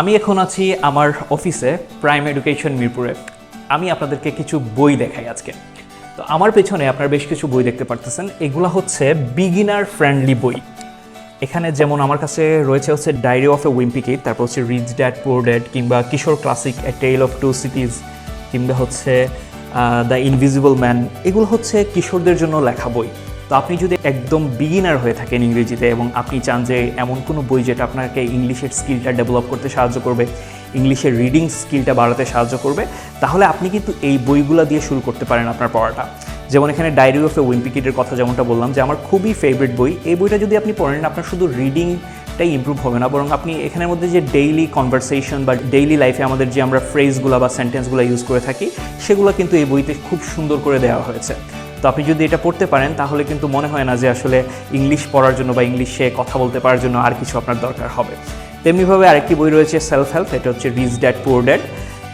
আমি এখন আছি আমার অফিসে প্রাইম এডুকেশন মিরপুরে। আমি আপনাদেরকে কিছু বই দেখাই আজকে। তো আমার পেছনে আপনারা বেশ কিছু বই দেখতে পারতেছেন। এগুলো হচ্ছে বিগিনার ফ্রেন্ডলি বই। এখানে যেমন আমার কাছে রয়েছে হচ্ছে diary of a wimpy kid তারপর হচ্ছে রিচ ড্যাড পোর ড্যাড কিংবা Kishore classic a tale of two cities কিংবা হচ্ছে দ্য ইনভিজিবল ম্যান এগুলো হচ্ছে কিশোরদের জন্য লেখা বই। তো আপনি যদি একদম বিগিনার হয়ে থাকেন ইংরেজিতে এবং আপনি চান যে এমন কোনো বই যেটা আপনাকে ইংলিশের স্কিলটা ডেভেলপ করতে সাহায্য করবে, ইংলিশের রিডিং স্কিলটা বাড়াতে সাহায্য করবে, তাহলে আপনি কিন্তু এই বইগুলো দিয়ে শুরু করতে পারেন আপনার পড়াটা। যেমন এখানে ডায়েরি অফ এ উইম্পিকিটের কথা যেমনটা বললাম যে আমার খুবই ফেভারিট বই। এই বইটা যদি আপনি পড়েন, আপনার শুধু রিডিংটাই ইমপ্রুভ হবে না, বরং আপনি এখানের মধ্যে যে ডেইলি কনভারসেশন বা ডেইলি লাইফে আমাদের যে আমরা ফ্রেজগুলো বা সেন্টেন্সগুলো ইউজ করে থাকি, সেগুলো কিন্তু এই বইতে খুব সুন্দর করে দেওয়া হয়েছে। তো আপনি যদি এটা পড়তে পারেন, তাহলে কিন্তু মনে হয় না যে আসলে ইংলিশ পড়ার জন্য বা ইংলিশে কথা বলতে পারার জন্য আর কিছু আপনার দরকার হবে। তেমনিভাবে আরেকটি বই রয়েছে সেলফ হেল্প এটা হচ্ছে রিচ ড্যাড পোর ড্যাড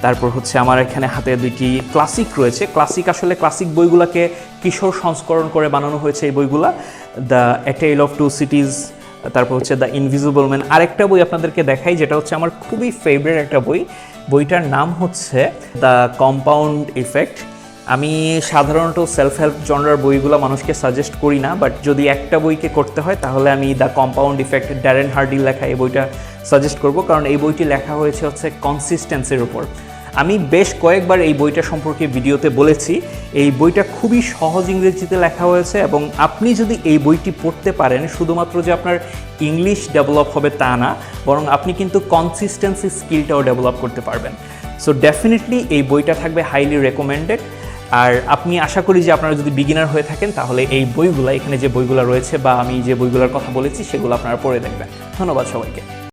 তারপর হচ্ছে আমার এখানে হাতে দুইটি ক্লাসিক রয়েছে। ক্লাসিক আসলে ক্লাসিক বইগুলোকে কিশোর সংস্করণ করে বানানো হয়েছে এই বইগুলা। The a tale of two cities তারপর হচ্ছে দ্য ইনভিজিবল ম্যান আরেকটা বই আপনাদেরকে দেখাই, যেটা হচ্ছে আমার খুবই ফেভারিট একটা বই। বইটার নাম হচ্ছে দ্য কম্পাউন্ড ইফেক্ট আমি সাধারণত সেলফ হেল্প জনরার বইগুলো মানুষকে সাজেস্ট করি না বাট যদি একটা বইকে করতে হয়, তাহলে আমি দ্য কম্পাউন্ড ইফেক্ট ড্যারেন হার্ডির লেখা এই বইটা সাজেস্ট করব, কারণ এই বইটি লেখা হয়েছে হচ্ছে কনসিস্টেন্সির উপর। আমি বেশ কয়েকবার এই বইটা সম্পর্কে ভিডিওতে বলেছি, এই বইটা খুবই সহজ ইংরেজিতে লেখা হয়েছে, এবং আপনি যদি এই বইটি পড়তে পারেন, শুধুমাত্র যে আপনার ইংলিশ ডেভেলপ হবে তা না, বরং আপনি কিন্তু কনসিস্টেন্সি স্কিলটাও ডেভেলপ করতে পারবেন। সো ডেফিনেটলি এই বইটা থাকবে হাইলি রেকমেন্ডেড আর আপনি আশা করি যে আপনারা যদি বিগিনার হয়ে থাকেন, তাহলে এই বইগুলো, এখানে যে বইগুলো রয়েছে বা আমি যে বইগুলোর কথা বলেছি, সেগুলো আপনারা পড়ে দেখবেন। ধন্যবাদ সবাইকে।